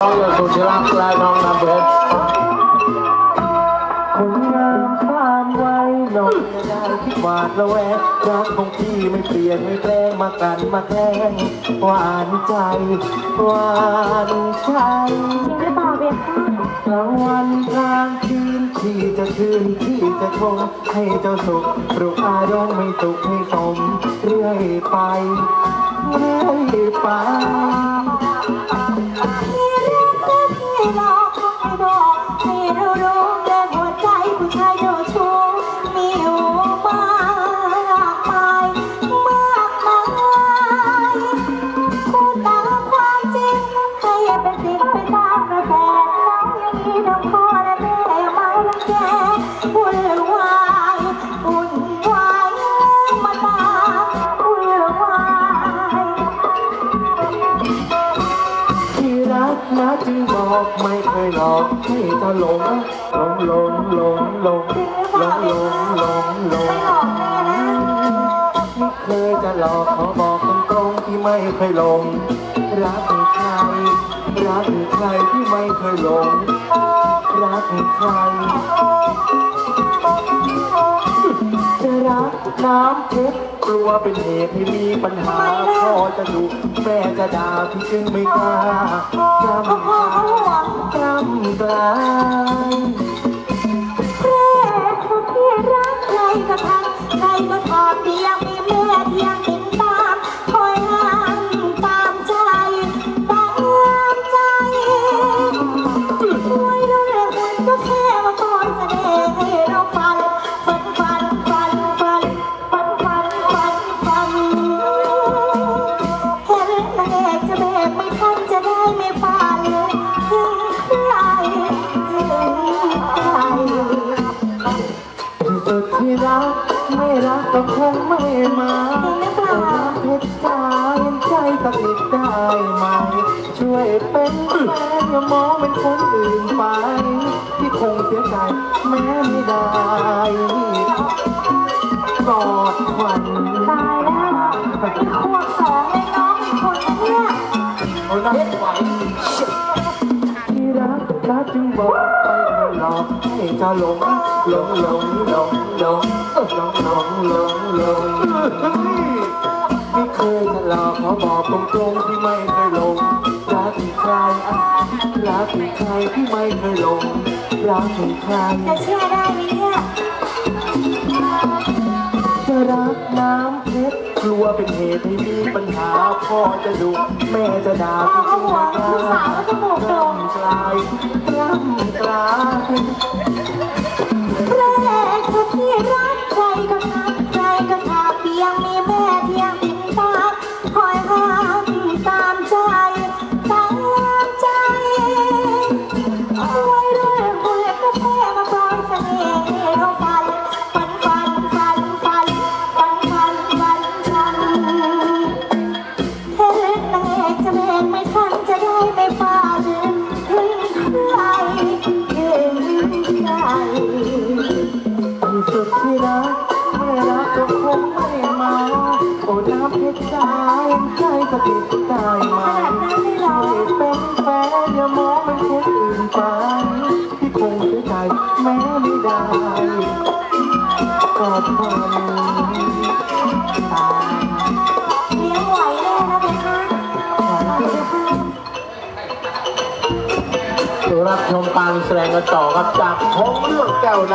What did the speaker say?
น้องสุธิรักและน้องน้ำเพชรคนงามความไว้นอนไม่ได้ที่หวาดระแวงรักของพี่ไม่เปลี่ยนไม่แปลงมากันมาแกล้งหวานใจหวานใจจริงหรือเปล่าเบคค่ะกลางวันกลางคืนที่จะคืนที่จะชงให้เจ้าสุขปรุกอารมณ์ไม่สุขให้สมเรื่อยไปเรื่อยไป กไม่เคยหลอกให้เธอหลงหลงหลงหลงหลงหลงหลงหลงหลงไม่หลอกแน่นะไม่เคยจะหลอกขอบอกตรงๆที่ไม่เคยหลงรักใครรักใครที่ไม่เคยหลงรักใคร รักน้ำเพชรกลัวเป็นเหตุให้มีปัญหาพ่อจะดุแม่จะด่าพี่จึงไม่กล้ากล้ำก็พ่อเขาห่วงกล้ำกลาย รัก ไม่รักก็คงไม่มาแต่รักเพชรจ้ายังใจตัดสินได้ไหม ช่วยเป็นแฟนอย่ามองเป็นคนอื่นไป ที่คงเสียใจแม้ไม่ได้กอดควันตายแล้วนี่ขวบสองเลยน้องอีกคนนะเนี่ยเอาหน้าไหวที่รักนะจึงบอกไปไม่หลอก ให้เจ้หลงหลงหลงหลงหลงหลงหลงหลงหลงไม่เคยจะหลอกขอบอกตรงๆที่ไม่เคยหลงรักใครรักใครที่ไม่เคยหลงรักใครจะเชื่อได้ไหมเนี่ยจะรักน้ำ กลัวเป็นเหตุให้มีปัญหาพ่อจะดุแม่จะด่าพ่อเขาห่วงลูกสาวก็จะบอกโด่งกลายกล้ำกลาย ทันจะได้ไม่ฟาดถึงใครถึงใครที่สุดที่รักไม่รักก็คงไม่มาโอ้น้ำเพชรจ้ายังใจก็ติดได้ไมช่เป็นแฟนอย่ามองเป็นคนอื่นไปที่คงเสียใจแม้ไม่ได้กอดมันตาย รับชมการแสดงกันต่อครับจากของเรื่องแก้วนะ